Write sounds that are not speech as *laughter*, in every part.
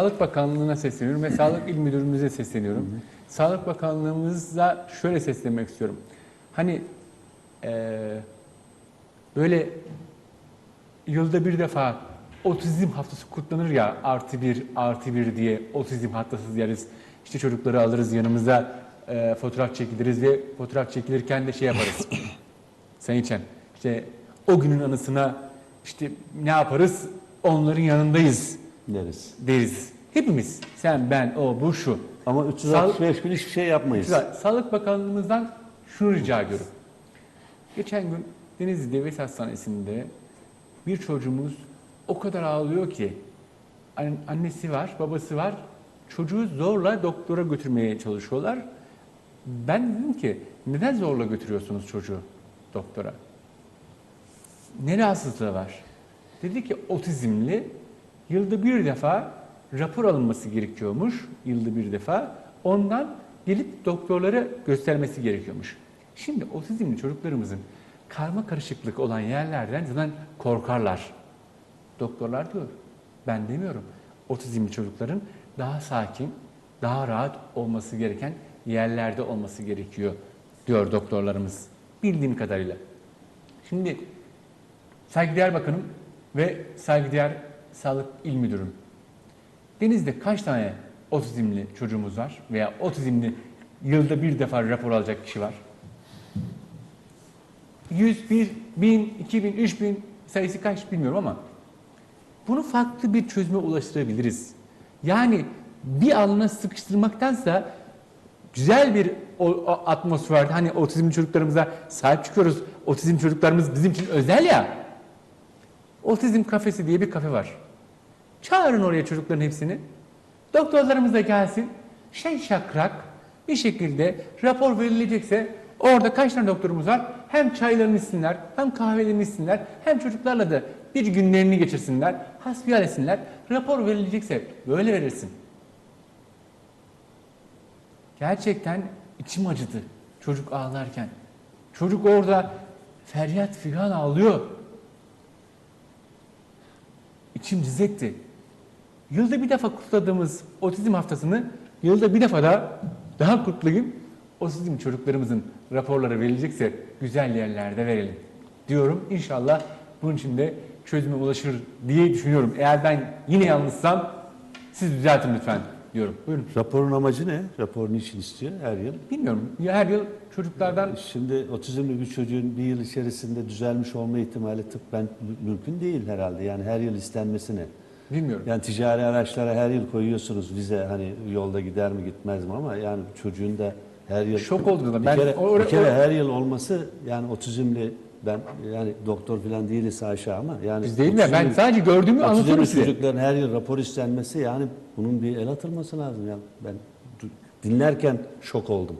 Sağlık Bakanlığı'na sesleniyorum ve Sağlık İl Müdürümüze sesleniyorum. Sağlık Bakanlığımıza şöyle seslenmek istiyorum. Hani eee, böyle yılda bir defa otizm haftası kutlanır ya artı bir artı bir diye otizm haftası deriz. İşte çocukları alırız yanımıza eee, fotoğraf çekiliriz ve fotoğraf çekilirken de şey yaparız. *laughs* Sayın İçen işte o günün anısına işte ne yaparız onların yanındayız deriz. deriz. Hepimiz. Sen, ben, o, bu, şu. Ama 365 gün hiçbir şey yapmayız. Güzel. Sağlık Bakanlığımızdan şunu rica ediyorum. Geçen gün Denizli Devlet Hastanesi'nde bir çocuğumuz o kadar ağlıyor ki an- annesi var, babası var. Çocuğu zorla doktora götürmeye çalışıyorlar. Ben dedim ki neden zorla götürüyorsunuz çocuğu doktora? Ne rahatsızlığı var? Dedi ki otizmli yılda bir defa rapor alınması gerekiyormuş yılda bir defa. Ondan gelip doktorlara göstermesi gerekiyormuş. Şimdi otizmli çocuklarımızın karma karışıklık olan yerlerden zaten korkarlar. Doktorlar diyor. Ben demiyorum. Otizmli çocukların daha sakin, daha rahat olması gereken yerlerde olması gerekiyor diyor doktorlarımız. Bildiğim kadarıyla. Şimdi Saygıdeğer Bakanım ve saygıdeğer Sağlık İl Müdürüm. Denizde kaç tane otizmli çocuğumuz var veya otizmli yılda bir defa rapor alacak kişi var? 100, 1, 1000, 2000, 3000 sayısı kaç bilmiyorum ama bunu farklı bir çözüme ulaştırabiliriz. Yani bir alana sıkıştırmaktansa güzel bir o, o atmosferde hani otizmli çocuklarımıza sahip çıkıyoruz. Otizm çocuklarımız bizim için özel ya. Otizm kafesi diye bir kafe var. Çağırın oraya çocukların hepsini. Doktorlarımız da gelsin. Şen şakrak bir şekilde rapor verilecekse orada kaç tane doktorumuz var? Hem çaylarını içsinler, hem kahvelerini içsinler, hem çocuklarla da bir günlerini geçirsinler, hasbihal etsinler. Rapor verilecekse böyle verirsin. Gerçekten içim acıdı çocuk ağlarken. Çocuk orada feryat figan ağlıyor. İçim cız etti. Yılda bir defa kutladığımız otizm haftasını yılda bir defa da daha kutlayayım. Otizm çocuklarımızın raporları verilecekse güzel yerlerde verelim diyorum. İnşallah bunun için de çözüme ulaşır diye düşünüyorum. Eğer ben yine yanlışsam siz düzeltin lütfen diyorum. Buyurun. Raporun amacı ne? Rapor niçin istiyor her yıl? Bilmiyorum. Ya her yıl çocuklardan Şimdi otizmli bir çocuğun bir yıl içerisinde düzelmiş olma ihtimali tıbben mü- mümkün değil herhalde. Yani her yıl istenmesi ne? Bilmiyorum. Yani ticari araçlara her yıl koyuyorsunuz vize hani yolda gider mi gitmez mi ama yani çocuğun da her yıl Şok oldum da bir ben kere, or- bir kere her yıl olması yani otizmli ben yani doktor falan değiliz haşa ama yani Biz değil mi? Ben sadece gördüğümü anlatıyorum size. çocukların her yıl rapor istenmesi yani bunun bir el atılması lazım. Yani ben dinlerken şok oldum.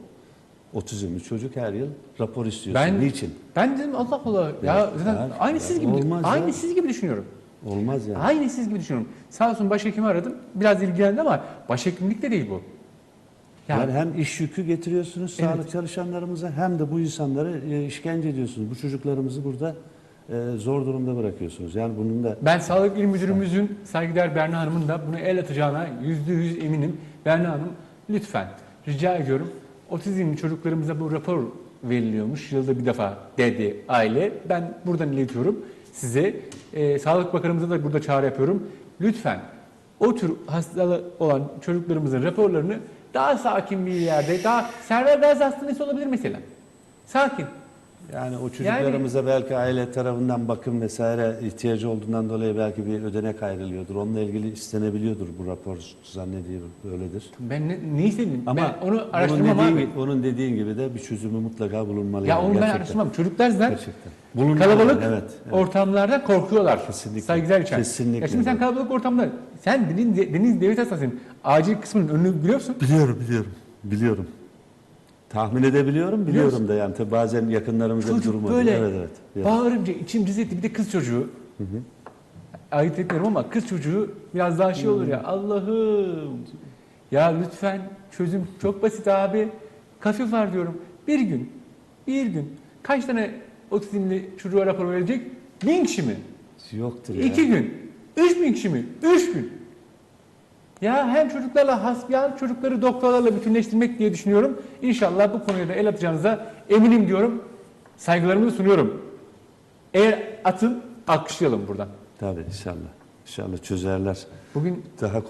Otizmli çocuk her yıl rapor istiyorsun. Ben Niçin? Ben dedim Allah Allah. Ya, Ya, zaten aynı siz gibi aynı siz gibi düşünüyorum. Olmaz yani. Aynı siz gibi düşünüyorum. Sağ olsun başhekimi aradım. Biraz ilgilendi ama başhekimlik de değil bu. Yani, Yani hem iş yükü getiriyorsunuz Evet. sağlık çalışanlarımıza hem de bu insanları e, işkence ediyorsunuz. Bu çocuklarımızı burada e, zor durumda bırakıyorsunuz. Yani bunun da ben Sağlık İl Müdürümüzün saygıdeğer Berna Hanım'ın da bunu el atacağına yüzde yüz eminim. Berna Hanım lütfen rica ediyorum. Otizmli çocuklarımıza bu rapor veriliyormuş. Yılda bir defa dedi aile. Ben buradan iletiyorum size. Ee, Sağlık Bakanımıza da burada çağrı yapıyorum. Lütfen o tür hastalığı olan çocuklarımızın raporlarını daha sakin bir yerde, daha Server Gazi Hastanesi olabilir mesela. Sakin. Yani o çocuklarımıza belki aile tarafından bakım vesaire ihtiyacı olduğundan dolayı belki bir ödenek ayrılıyordur. Onunla ilgili istenebiliyordur bu rapor zannediyorum öyledir. Ben ne, ne istedim? Ama ben onu onun araştırmam dediğin, abi. onun dediğin gibi de bir çözümü mutlaka bulunmalı. Ya yani onu ben gerçekten. araştırmam. Çocuklar zaten Gerçekten. Bulunmalı kalabalık yani, evet, evet. ortamlarda korkuyorlar. Kesinlikle. Saygılar için. Kesinlikle. Ya şimdi sen kalabalık ortamda, sen Deniz, Deniz Devlet Hastanesi'nin acil kısmının önünü biliyor musun? Biliyorum, biliyorum. Biliyorum. Tahmin edebiliyorum, biliyorum Biliyorsun. da yani. Tabii bazen yakınlarımızda bir Çocuk durum böyle. Evet, evet. evet. bağırınca içim cız etti. Bir de kız çocuğu. Ayırt etmiyorum ama kız çocuğu biraz daha şey olur ya. Allah'ım. Ya lütfen çözüm çok basit abi. Kafi var diyorum. Bir gün, bir gün kaç tane otizmli çocuğa rapor verecek? Bin kişi mi? Yoktur ya. İki gün. Üç bin kişi mi? Üç gün. Ya hem çocuklarla hasbihal çocukları doktorlarla bütünleştirmek diye düşünüyorum. İnşallah bu konuya da el atacağınıza eminim diyorum. Saygılarımı sunuyorum. Eğer atın alkışlayalım buradan. Tabii inşallah. İnşallah çözerler. Bugün Daha kolay